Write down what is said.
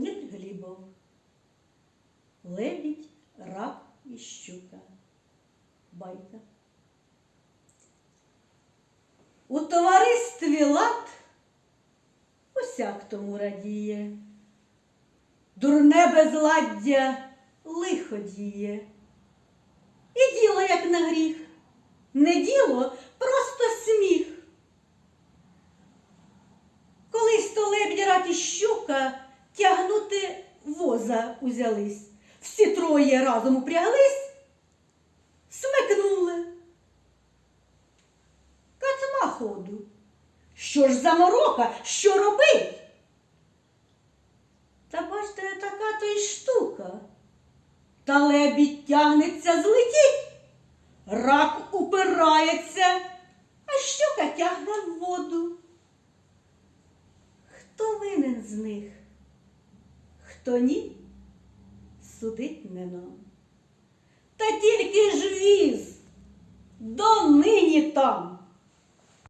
Леонід Глібов. Лебідь, рак і щука. Байка. У товаристві лад усяк тому радіє. Дурне безладдя лихо діє. І діло, як на гріх, не діло, просто сміх. Колись то лебідь рак і щука воза узялись. Всі троє разом упряглись, смикнули. Катма ходу. Що ж за морока? Що робить? Та бачте, така то й штука. Та лебідь тягнеться злетіть, рак упирається, а щука тягне в воду. Хто винен з них? Хто ні? Судить не нам. Та тільки ж віз до нині там.